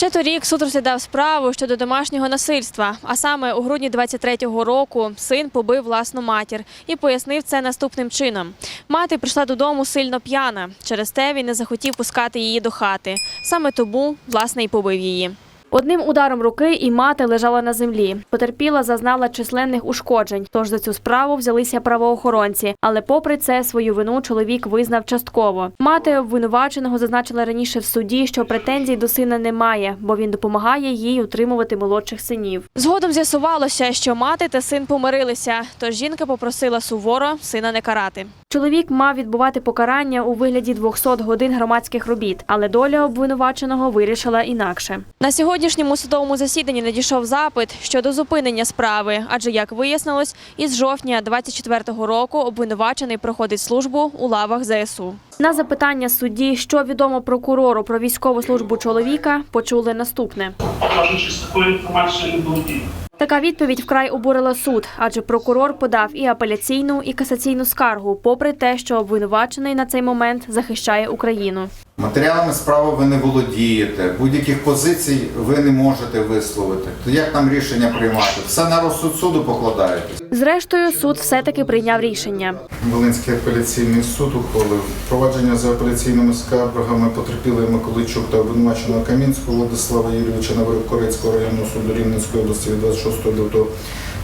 Ще торік суд розглядав справу щодо домашнього насильства. А саме у грудні 23-го року син побив власну матір і пояснив це наступним чином. Мати прийшла додому сильно п'яна. Через те він не захотів пускати її до хати. Саме тому, власне, і побив її. Одним ударом руки і мати лежала на землі. Потерпіла, зазнала численних ушкоджень. Тож за цю справу взялися правоохоронці. Але попри це свою вину чоловік визнав частково. Мати обвинуваченого зазначила раніше в суді, що претензій до сина немає, бо він допомагає їй утримувати молодших синів. Згодом з'ясувалося, що мати та син помирилися. Тож жінка попросила суворо сина не карати. Чоловік мав відбувати покарання у вигляді 200 годин громадських робіт, але доля обвинуваченого вирішила інакше. На сьогоднішньому судовому засіданні надійшов запит щодо зупинення справи, адже як вияснилось, із жовтня 24-го року обвинувачений проходить службу у лавах ЗСУ. На запитання судді, що відомо прокурору про військову службу чоловіка, почули наступне. Кажуть, з такою інформацією не володію. Така відповідь вкрай обурила суд, адже прокурор подав і апеляційну, і касаційну скаргу, попри те, що обвинувачений на цей момент захищає Україну. Матеріалами справи ви не володієте, будь-яких позицій ви не можете висловити. То як там рішення приймати? Все на розсуд суду покладаєте. Зрештою, суд все-таки прийняв рішення. Волинський апеляційний суд ухвалив провадження за апеляційними скаргами потерпілої Миколайчук та обвинуваченого Камінського Владислава Юрійовича на вирок Корецького районного суду Рівненської області від 26 лютого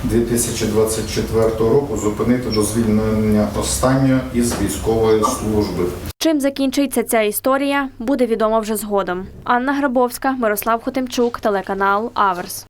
2024 року зупинити до звільнення останнього із військової служби. Чим закінчиться ця історія, буде відомо вже згодом. Анна Грабовська, Мирослав Хотимчук, телеканал Аверс.